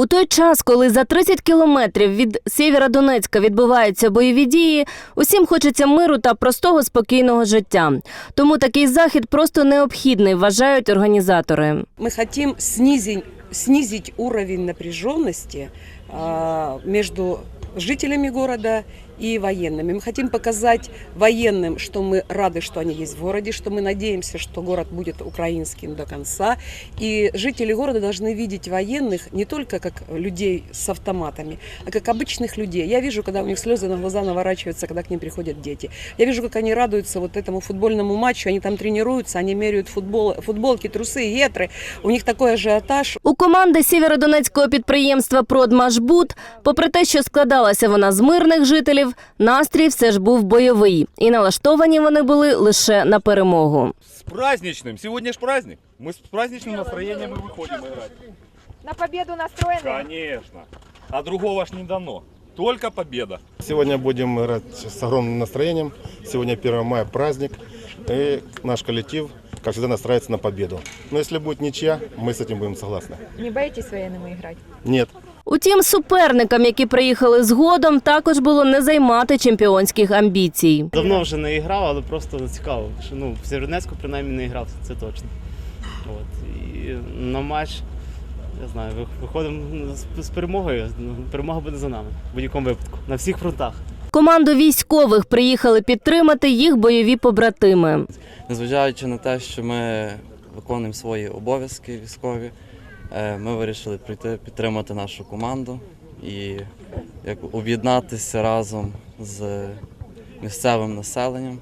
У той час, коли за 30 кілометрів від Сєвєродонецька відбуваються бойові дії, усім хочеться миру та простого спокійного життя. Тому такий захід просто необхідний, вважають організатори. Ми хочемо знизити, знизити уровень напряженості между жителями города и военными. Мы хотим показать военным, что мы рады, что они есть в городе, что мы надеемся, что город будет украинским до конца. И жители города должны видеть военных не только как людей с автоматами, а как обычных людей. Я вижу, когда у них слезы на глаза наворачиваются, когда к ним приходят дети. Я вижу, как они радуются вот этому футбольному матчу, они там тренируются, они меряют футбол, футболки, трусы, гетры. У них такой ажіотаж. У команди сєвєродонецького підприємства «Продмашбуд», попри те, що складалася вона з мирних жителів, настрій все ж був бойовий, і налаштовані вони були лише на перемогу. С праздничным. Сегодня ж праздник. Мы с праздничным настроением и выходим играть. На победу настроены? Конечно. А другого ж не дано. Только победа. Сегодня будем играть с огромным настроением. Сегодня 1 мая праздник. И наш коллектив, как всегда, настраивается на победу. Но если будет ничья, мы с этим будем согласны. Не боитесь военными играть? Нет. Утім, суперникам, які приїхали згодом, також було не займати чемпіонських амбіцій. Давно вже не грав, але просто цікаво. Що, ну, в Сєвєродонецьку принаймні не грав, це точно. От. І на матч, я знаю, ви- виходимо з, з перемогою. Ну, Перемога буде за нами в будь-якому випадку. На всіх фронтах. Команду військових приїхали підтримати їх бойові побратими. Незважаючи на те, що ми виконуємо свої обов'язки військові, е, ми вирішили прийти підтримати нашу команду і як об'єднатися разом з місцевим населенням.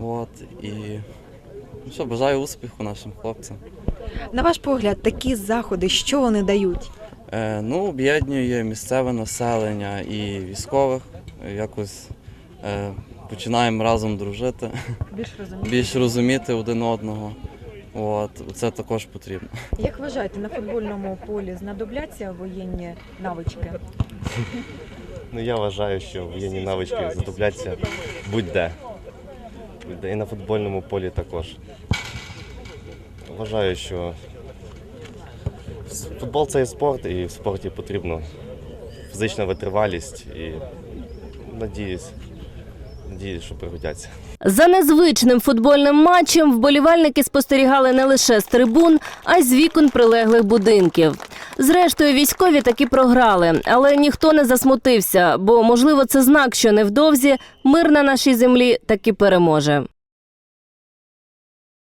От, і ну що, бажаю успіху нашим хлопцям. На ваш погляд, такі заходи, що вони дають? Е, ну, об'єднує місцеве населення і військових. Якось е, починаємо разом дружити, Більш розумієте? більш розуміти один одного. От, це також потрібно. Як вважаєте, на футбольному полі знадобляться воєнні навички? Ну, я вважаю, що воєнні навички знадобляться будь-де. Будь-де. І на футбольному полі також. Вважаю, що футбол це є спорт, і в спорті потрібна фізична витривалість і надіюсь, надіюсь, що пригодяться. За незвичним футбольним матчем вболівальники спостерігали не лише з трибун, а й з вікон прилеглих будинків. Зрештою, військові таки програли, але ніхто не засмутився, бо можливо це знак, що невдовзі мир на нашій землі таки переможе.